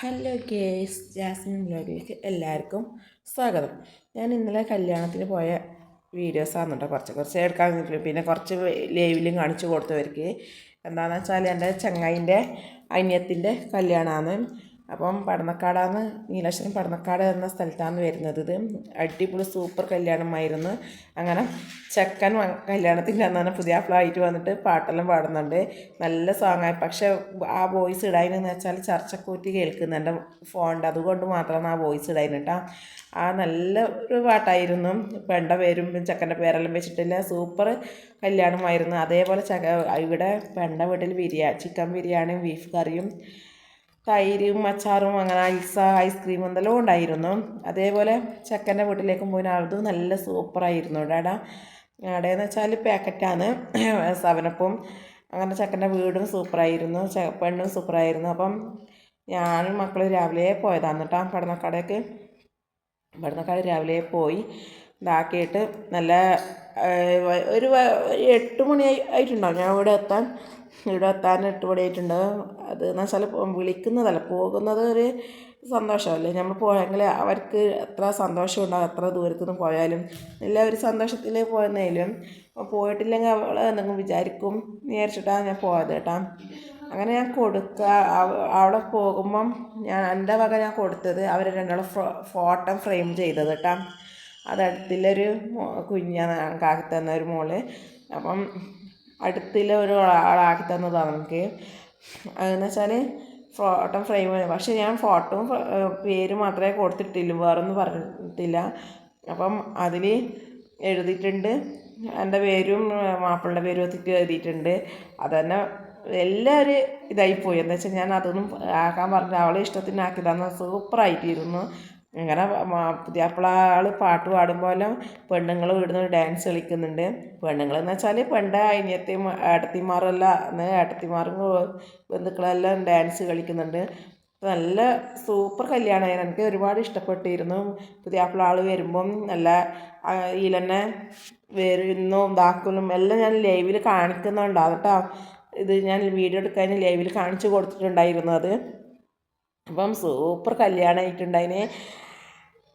Hello case Jasmine ബ്ലോഗിലേക്ക് എല്ലാവർക്കും സ്വാഗതം. ഞാൻ ഇന്നലെ കല്യാണത്തിന് പോയ വീഡിയോസാണ് കേട്ടോ കുറച്ച് കുറച്ച് എടുക്കാൻ നിന്നിട്ടുണ്ട് പിന്നെ കുറച്ച് ലൈവിലും കാണിച്ചു കൊടുത്തവർക്ക്. എന്താണെന്ന് വെച്ചാൽ എന്റെ ചങ്ങായിന്റെ അനിയത്തിന്റെ കല്യാണമാണ്. അപ്പം പടന്നക്കാടാന്ന് നീലാശ്വരം പടന്നക്കാട് എന്ന സ്ഥലത്താണ് വരുന്നത് ഇത്. അടിപൊളി സൂപ്പർ കല്യാണമായിരുന്നു. അങ്ങനെ ചെക്കൻ കല്യാണത്തിന്റെ അന്നാണ് പുതിയ ഫ്ലൈറ്റ് വന്നിട്ട് പാട്ടെല്ലാം പാടുന്നുണ്ട്. നല്ല സോങ്ങായി പക്ഷേ ആ വോയിസ് ഇടാനെന്ന് വെച്ചാൽ ചർച്ചക്കൂറ്റി കേൾക്കുന്നുണ്ട് ഫോണിന്റെ അതുകൊണ്ട് മാത്രമാണ് ആ വോയിസ് ഇടാനിട്ടാ ആ നല്ല ഒരു പാട്ടായിരുന്നു. പെണ്ട പേരും ചെക്കന്റെ പേരെല്ലാം വെച്ചിട്ടില്ല. സൂപ്പർ കല്യാണമായിരുന്നു. അതേപോലെ ചക്ക ഇവിടെ പെണ്ട വീട്ടിൽ ബിരിയാണി ചിക്കൻ ബിരിയാണിയും ബീഫ് കറിയും തൈരും അച്ചാറും അങ്ങനെ ഐസ ഐസ്ക്രീം എന്തെല്ലാം ഉണ്ടായിരുന്നു. അതേപോലെ ചെക്കന്റെ വീട്ടിലേക്കും പോയി അതും നല്ല സൂപ്പറായിരുന്നു. ഡാടാ അവിടെ എന്ന് വെച്ചാൽ പാക്കറ്റാണ്. സവനപ്പും അങ്ങനെ ചെക്കന്റെ വീടും സൂപ്പറായിരുന്നു. പെണ്ണും സൂപ്പറായിരുന്നു. അപ്പം ഞാനും മക്കളും രാവിലെ പോയതാണ് കേട്ടോ. പടന്നക്കാടേക്ക് പടന്നക്കാട് രാവിലെ പോയി ഇതാക്കിയിട്ട് നല്ല ഒരു എട്ട് മണി ആയിട്ടുണ്ടാവും. ഞാൻ ഇവിടെ എത്താൻ ഇവിടെ എത്താൻ എട്ട് മണിയായിട്ടുണ്ട് അത് എന്ന് വെച്ചാൽ വിളിക്കുന്നതല്ല പോകുന്നത് ഒരു സന്തോഷമല്ലേ? നമ്മൾ പോയെങ്കിൽ അവർക്ക് എത്ര സന്തോഷം ഉണ്ടാകും എത്ര ദൂരത്തു നിന്ന് പോയാലും എല്ലാവരും സന്തോഷത്തിൽ പോയെന്നേലും. പോയിട്ടില്ലെങ്കിൽ അവൾ എന്തെങ്കിലും വിചാരിക്കും വിചാരിച്ചിട്ടാണ് ഞാൻ പോയത് കേട്ടോ. അങ്ങനെ ഞാൻ കൊടുക്കുക അവിടെ പോകുമ്പം ഞാൻ എന്റെ വക ഞാൻ കൊടുത്തത് അവർ രണ്ടാളും ഫോട്ടോ ഫ്രെയിം ചെയ്തത് കേട്ടോ. അത് കുഞ്ഞാണ് കാക്കി തന്ന ഒരു മോൾ. അപ്പം അടുത്തുള്ള ഒരു ആളാക്കി തന്നതാണ് നമുക്ക്. അതെന്ന് വെച്ചാൽ ഫോട്ടോ ഫ്രെയിം പക്ഷെ ഞാൻ ഫോട്ടോ പേര് മാത്രമേ കൊടുത്തിട്ടില്ല. വേറൊന്നും പറഞ്ഞിട്ടില്ല. അപ്പം അതിൽ എഴുതിയിട്ടുണ്ട്. എന്റെ പേരും മാപ്പിളുടെ പേരും ഒത്തിട്ട് എഴുതിയിട്ടുണ്ട്. അതന്നെ എല്ലാവരും ഇതായിപ്പോയി. എന്താ വെച്ചാൽ ഞാൻ അതൊന്നും ആക്കാൻ പറഞ്ഞു അവളെ ഇഷ്ടത്തിനാക്കിയതാണ് സൂപ്പറായിട്ടിരുന്നു. അങ്ങനെ പുതിയാപ്പിള ആൾ പാട്ട് പാടുമ്പോൾ പെണ്ണുങ്ങൾ ഇവിടുന്ന് ഡാൻസ് കളിക്കുന്നുണ്ട്. പെണ്ണുങ്ങൾ എന്ന് വെച്ചാൽ പണ്ട് അനിയത്തിയും ഏട്ടത്തിമാരെല്ലാം ഏട്ടത്തിമാരും ബന്ധുക്കളെല്ലാം ഡാൻസ് കളിക്കുന്നുണ്ട്. നല്ല സൂപ്പർ കല്യാണമായിരുന്നു എനിക്ക് ഒരുപാട് ഇഷ്ടപ്പെട്ടിരുന്നു. പുതിയാപ്പിള ആൾ വരുമ്പം നല്ല ഈ തന്നെ വരുന്നു ഇതാക്കലും എല്ലാം ഞാൻ ലൈവിൽ കാണിക്കുന്നുണ്ടാവും കേട്ടോ ഇത് ഞാൻ വീഡിയോ എടുക്കാൻ ലൈവിൽ കാണിച്ചു കൊടുത്തിട്ടുണ്ടായിരുന്നു അത്. അപ്പം സൂപ്പർ കല്യാണമായിട്ടുണ്ടായിന്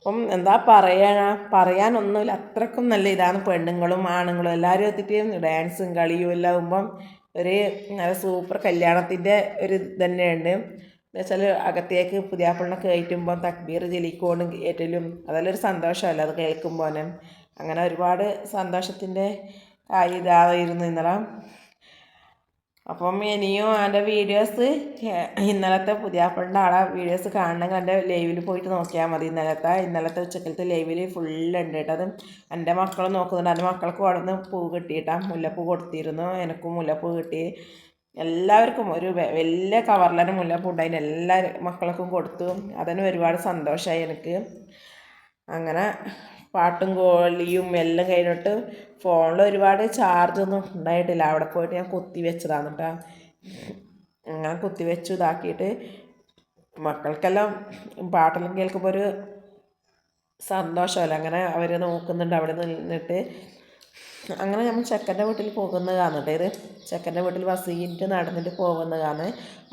അപ്പം എന്താ പറയണ പറയാനൊന്നുമില്ല. അത്രക്കും നല്ല ഇതാണ് പെണ്ണുങ്ങളും ആണുങ്ങളും. എല്ലാവരും എത്തിയിട്ട് ഡാൻസും കളിയും എല്ലാം ആകുമ്പം ഒരു നല്ല സൂപ്പർ കല്യാണത്തിന്റെ ഒരു തന്നെയുണ്ട്. എന്നുവെച്ചാൽ അകത്തേക്ക് പുതിയാപ്പിളിനെ കയറ്റുമ്പോൾ തക്ബീർ ജലിക്കോണ്ടും ഏറ്റലും അതെല്ലാം ഒരു സന്തോഷമല്ല അത് കേൾക്കുമ്പോൾ അങ്ങനെ ഒരുപാട് സന്തോഷത്തിന്റെ കാര്യം ഇതായിരുന്നു ഇന്നലെ. അപ്പം ഇനിയും എന്റെ വീഡിയോസ് ഇന്നലത്തെ പുതിയാപ്പിളിന്റെ ആളെ വീഡിയോസ് കാണണമെങ്കിൽ എന്റെ ലൈവിൽ പോയിട്ട് നോക്കിയാൽ മതി. ഇന്നലത്തെ ഇന്നലത്തെ ഉച്ചക്കലത്തെ ലൈവിൽ ഫുള്ളുണ്ട് ഉണ്ട് അത് എന്റെ മക്കൾ നോക്കുന്നുണ്ട്. എന്റെ മക്കൾക്ക് അവിടെ പൂ കിട്ടിയിട്ടാ മുല്ലപ്പൂ കൊടുത്തിരുന്നു. എനിക്കും മുല്ലപ്പൂ കിട്ടി. എല്ലാവർക്കും ഒരു വലിയ കവറിലാണ് മുല്ലപ്പൂ ഉണ്ടായിന്. എല്ലാ മക്കൾക്കും കൊടുത്തു. അതിന് ഒരുപാട് സന്തോഷമായി എനിക്ക്. അങ്ങനെ പാട്ടും കോളിയും എല്ലാം കഴിഞ്ഞിട്ട് ഫോണിൽ ഒരുപാട് ചാർജൊന്നും ഉണ്ടായിട്ടില്ല. അവിടെ പോയിട്ട് ഞാൻ കുത്തി വെച്ചതാണ് കേട്ടോ അങ്ങനെ കുത്തി വെച്ചു ഇതാക്കിയിട്ട് മക്കൾക്കെല്ലാം പാട്ടെല്ലാം കേൾക്കുമ്പോൾ ഒരു സന്തോഷമല്ല? അങ്ങനെ അവർ നോക്കുന്നുണ്ട് അവിടെ നിന്നിട്ട്. അങ്ങനെ നമ്മൾ ചെക്കന്റെ വീട്ടിൽ പോകുന്നതാണ് ഇത്. ചെക്കന്റെ വീട്ടിൽ വസീറ്റ് നടന്നിട്ട് പോകുന്നതാണ്.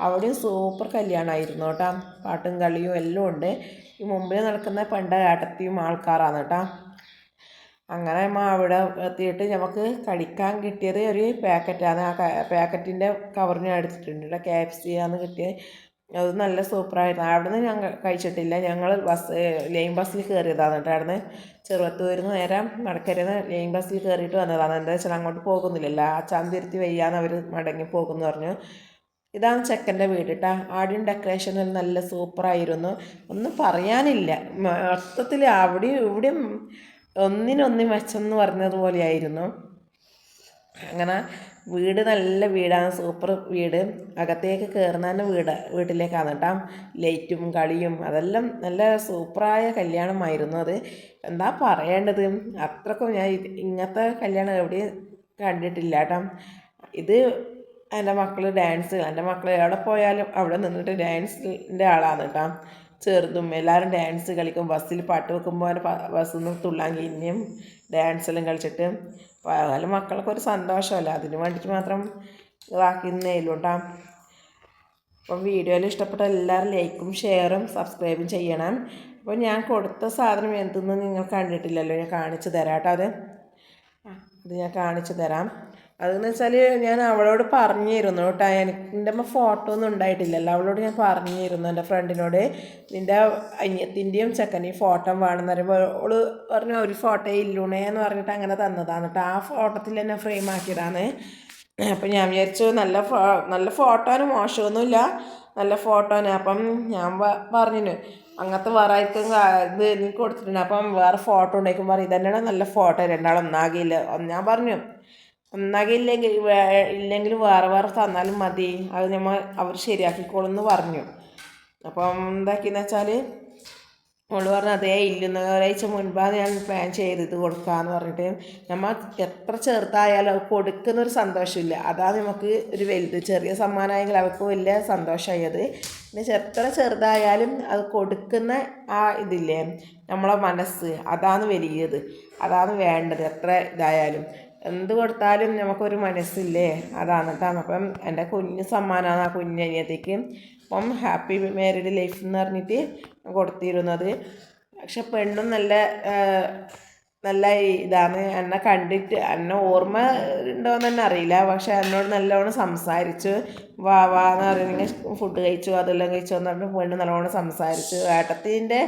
അവിടെ സൂപ്പർ കല്യാണമായിരുന്നു കേട്ടോ പാട്ടും കളിയും എല്ലാം ഉണ്ട്. ഈ മുമ്പിൽ നടക്കുന്ന പണ്ട ഏട്ടത്തിയും ആൾക്കാരാണ് കേട്ടോ അങ്ങനെ അവിടെ എത്തിയിട്ട് നമുക്ക് കഴിക്കാൻ കിട്ടിയത് ഒരു പാക്കറ്റാണ്. ആ പാക്കറ്റിന്റെ കവറിന് എടുത്തിട്ടുണ്ട് കെ എഫ് സി ആണ് കിട്ടിയത് അത് നല്ല സൂപ്പറായിരുന്നു. അവിടെ നിന്ന് ഞാൻ കഴിച്ചിട്ടില്ല. ഞങ്ങൾ ബസ് ലൈൻ ബസ്സിൽ കയറിയതാണ് കേട്ടോ. അവിടെ നിന്ന് ചെറുപ്പത്തൂരിൽ നിന്ന് നേരെ മടക്കരയിൽ ലൈൻ ബസ്സിൽ കയറിയിട്ട് വന്നതാണ്. എന്താ വെച്ചാൽ അങ്ങോട്ട് പോകുന്നില്ലല്ലോ. ആ ചാന്തിരുത്തി വയ്യാന്ന് അവർ മടങ്ങി പോകുമെന്ന് പറഞ്ഞു. ഇതാണ് ചെക്കന്റെ വീട് കേട്ടോ. ആദ്യം ഡെക്കറേഷൻ നല്ല സൂപ്പറായിരുന്നു. ഒന്നും പറയാനില്ല. മൊത്തത്തിൽ അവിടെയും ഇവിടെയും ഒന്നിനൊന്നി മെച്ചെന്ന് പറഞ്ഞതുപോലെയായിരുന്നു. അങ്ങനെ വീട് നല്ല വീടാണ് സൂപ്പർ വീട്. അകത്തേക്ക് കയറുന്ന വീട് വീട്ടിലേക്കാണ് കേട്ടോ. ലൈറ്റും കളിയും അതെല്ലാം നല്ല സൂപ്പറായ കല്യാണമായിരുന്നു അത്. എന്താ പറയേണ്ടത്? അത്രക്കും ഞാൻ ഇങ്ങനത്തെ കല്യാണം എവിടെയും കണ്ടിട്ടില്ല കേട്ടോ. ഇത് എന്റെ മക്കൾ ഡാൻസ് എന്റെ മക്കൾ എവിടെ പോയാലും അവിടെ നിന്നിട്ട് ഡാൻസിന്റെ ആളാണ് കേട്ടോ. ചെറുതും എല്ലാവരും ഡാൻസ് കളിക്കും. ബസ്സിൽ പാട്ട് വെക്കുമ്പോൾ ബസ്സിൽ നിന്ന് തുള്ളാൻ കഴിഞ്ഞും ഡാൻസെല്ലാം കളിച്ചിട്ട് പല മക്കൾക്ക് ഒരു സന്തോഷമല്ല? അതിന് വേണ്ടിയിട്ട് മാത്രം ഇതാക്കുന്നേലും കേട്ടോ അപ്പം വീഡിയോയിൽ ഇഷ്ടപ്പെട്ട എല്ലാവരും ലൈക്കും ഷെയറും സബ്സ്ക്രൈബും ചെയ്യണം. അപ്പോൾ ഞാൻ കൊടുത്ത സാധനം എന്തെന്ന് നിങ്ങൾ കണ്ടിട്ടില്ലല്ലോ? ഞാൻ കാണിച്ചു തരാം കേട്ടോ അത്. ഇത് ഞാൻ കാണിച്ചു തരാം. അതെന്ന് വെച്ചാൽ ഞാൻ അവളോട് പറഞ്ഞിരുന്നു കേട്ടോ. എന്റെ അമ്മ ഫോട്ടോ ഒന്നും ഉണ്ടായിട്ടില്ലല്ലോ. അവളോട് ഞാൻ പറഞ്ഞിരുന്നു എന്റെ ഫ്രണ്ടിനോട് നിന്റെ അനിയത്തിന്റെയും ചെക്കന്റെയും ഫോട്ടോ വേണമെന്ന് പറയുമ്പോൾ അവൾ പറഞ്ഞു ഒരു ഫോട്ടോ ഇല്ലൂണേ എന്ന് പറഞ്ഞിട്ട് അങ്ങനെ തന്നതാണ് കേട്ടോ. ആ ഫോട്ടോത്തിൽ തന്നെ ഫ്രെയിം ആക്കിയതാണ്. അപ്പം ഞാൻ വിചാരിച്ചു നല്ല ഫോ നല്ല ഫോട്ടോന് മോശമൊന്നുമില്ല. നല്ല ഫോട്ടോന് അപ്പം ഞാൻ പറഞ്ഞു അങ്ങനത്തെ വേറെ ആർക്കും കാ- ഇത് എനിക്ക് കൊടുത്തിട്ടുണ്ട്. അപ്പം വേറെ ഫോട്ടോ ഉണ്ടാക്കുമ്പോൾ പറയും ഇതന്നെയാണ് നല്ല ഫോട്ടോ രണ്ടാളും ഒന്നാകില്ല ഞാൻ പറഞ്ഞു ഒന്നാകില്ലെങ്കിൽ ഇല്ലെങ്കിൽ ഇല്ലെങ്കിൽ വേറെ വേറെ തന്നാലും മതി. അത് നമ്മൾ അവർ ശരിയാക്കിക്കോളും എന്ന് പറഞ്ഞു. അപ്പം എന്താക്കിയെന്ന് വെച്ചാൽ അവൾ പറഞ്ഞു അതേ ഇല്ലെന്ന് ഒരാഴ്ച മുൻപാണ് ഞാൻ പ്ലാൻ ചെയ്തത് കൊടുക്കാന്ന് പറഞ്ഞിട്ട് നമ്മൾ എത്ര ചെറുതായാലും അവർക്ക് കൊടുക്കുന്ന ഒരു സന്തോഷമില്ല. അതാണ് നമുക്ക് ഒരു വലുത് ചെറിയ സമ്മാനമായെങ്കിൽ അവർക്ക് വലിയ സന്തോഷമായത്. പിന്നെ എത്ര ചെറുതായാലും അത് കൊടുക്കുന്ന ആ ഇതില്ലേ നമ്മളെ മനസ്സ് അതാണ് വലിയത്. അതാണ് വേണ്ടത് എത്ര ഇതായാലും. എന്ത് കൊടുത്താലും നമുക്കൊരു മനസ്സില്ലേ? അതാണ് കേട്ടോ അപ്പം എന്റെ കുഞ്ഞ് സമ്മാനമാണ് ആ കുഞ്ഞനിയത്തേക്ക് അപ്പം ഹാപ്പി മാരീഡ് ലൈഫ് എന്ന് പറഞ്ഞിട്ട് കൊടുത്തിരുന്നത്. പക്ഷെ പെണ്ണും നല്ല നല്ല ഇതാണ്. എന്നെ കണ്ടിട്ട് എന്നെ ഓർമ്മ ഉണ്ടോയെന്ന് തന്നെ അറിയില്ല. പക്ഷെ എന്നോട് നല്ലോണം സംസാരിച്ചു. വാ വാ എന്ന് പറയുന്നെങ്കിൽ ഫുഡ് കഴിച്ചു അതെല്ലാം കഴിച്ചു എന്ന് പറഞ്ഞിട്ട് പെണ്ണ് നല്ലോണം സംസാരിച്ചു. ഏട്ടത്തിന്റെ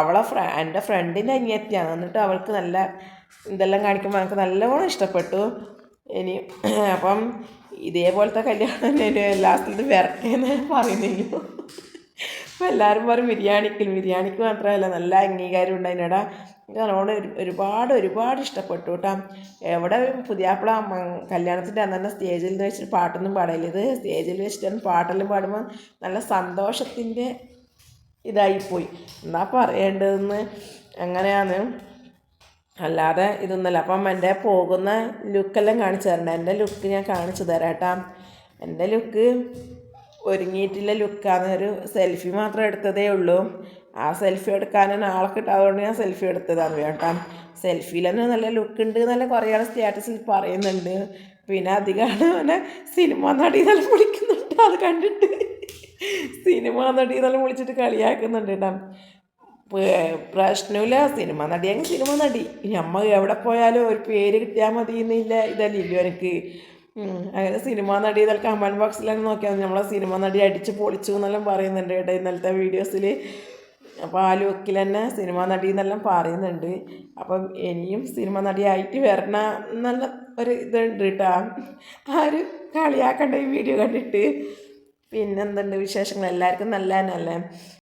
അവളെ ഫ്ര എന്റെ ഫ്രണ്ടിന്റെ അനിയത്തിയാണ്. എന്നിട്ട് അവൾക്ക് നല്ല ഇതെല്ലാം കാണിക്കുമ്പോൾ എനിക്ക് നല്ലോണം ഇഷ്ടപ്പെട്ടു. ഇനി അപ്പം ഇതേപോലത്തെ കല്യാണം ലാസ്റ്റിൽ വരട്ടേന്ന് പറയുന്നില്ല. അപ്പം എല്ലാവരും പറയും ബിരിയാണിക്ക് ബിരിയാണിക്ക് മാത്രമല്ല നല്ല അംഗീകാരം ഉണ്ടായിനടാ ഒരു- ഒരുപാട് ഒരുപാട് ഇഷ്ടപ്പെട്ടു കേട്ടോ എവിടെ പുതിയാപ്പിള കല്യാണത്തിന്റെ അന്ന് തന്നെ സ്റ്റേജിൽ വെച്ചിട്ട് പാട്ടൊന്നും പാടില്ല. ഇത് സ്റ്റേജിൽ വെച്ചിട്ട് പാട്ടെല്ലാം പാടുമ്പോൾ നല്ല സന്തോഷത്തിന്റെ ഇതായിപ്പോയി. എന്നാ പറയേണ്ടതെന്ന് അങ്ങനെയാണ് അല്ലാതെ ഇതൊന്നുമല്ല. അപ്പം എന്റെ പോകുന്ന ലുക്കെല്ലാം കാണിച്ചു തരണ്ട എന്റെ ലുക്ക് ഞാൻ കാണിച്ചു തരാം കേട്ടാ. എന്റെ ലുക്ക് ഒരുങ്ങിയിട്ടുള്ള ലുക്കാണ് ഒരു സെൽഫി മാത്രം എടുത്തതേ ഉള്ളൂ. ആ സെൽഫി എടുക്കാൻ ആളെ കിട്ടാതുകൊണ്ട് ഞാൻ സെൽഫി എടുത്തതാണ് കേട്ടോ. സെൽഫിയിൽ തന്നെ നല്ല ലുക്ക് ഉണ്ട് നല്ല കുറേ ആൾ സ്റ്റാറ്റസിൽ പറയുന്നുണ്ട്. പിന്നെ അധികമാണ് അവനെ സിനിമ നടി നല്ല വിളിക്കുന്നുണ്ട്. അത് കണ്ടിട്ട് സിനിമ നടി നല്ല വിളിച്ചിട്ട് കളിയാക്കുന്നുണ്ട് കേട്ടോ. പ്രശ്നമില്ല സിനിമ നടി അങ്ങ് സിനിമ നടി. നമ്മൾ എവിടെ പോയാലും ഒരു പേര് കിട്ടിയാൽ മതി എന്നില്ല ഇതല്ലല്ലോ എനിക്ക് അങ്ങനെ സിനിമ നടി ഇതൊക്കെ കമന്റ് ബോക്സിലാണ് നോക്കിയാൽ. നമ്മളെ സിനിമ നടി അടിച്ച് പൊളിച്ചു എന്നെല്ലാം പറയുന്നുണ്ട് കേട്ടോ ഇന്നലത്തെ വീഡിയോസിൽ അപ്പോൾ ആ തന്നെ സിനിമ നടി എന്നെല്ലാം പറയുന്നുണ്ട്. അപ്പം ഇനിയും സിനിമ നടിയായിട്ട് വരണം എന്നുള്ള ഒരു ഇതുണ്ട് കേട്ടോ. ആ ഒരു കളിയാക്കണ്ട ഈ വീഡിയോ കണ്ടിട്ട്. പിന്നെന്തുണ്ട് വിശേഷങ്ങൾ? എല്ലാവർക്കും നല്ല തന്നെയല്ലേ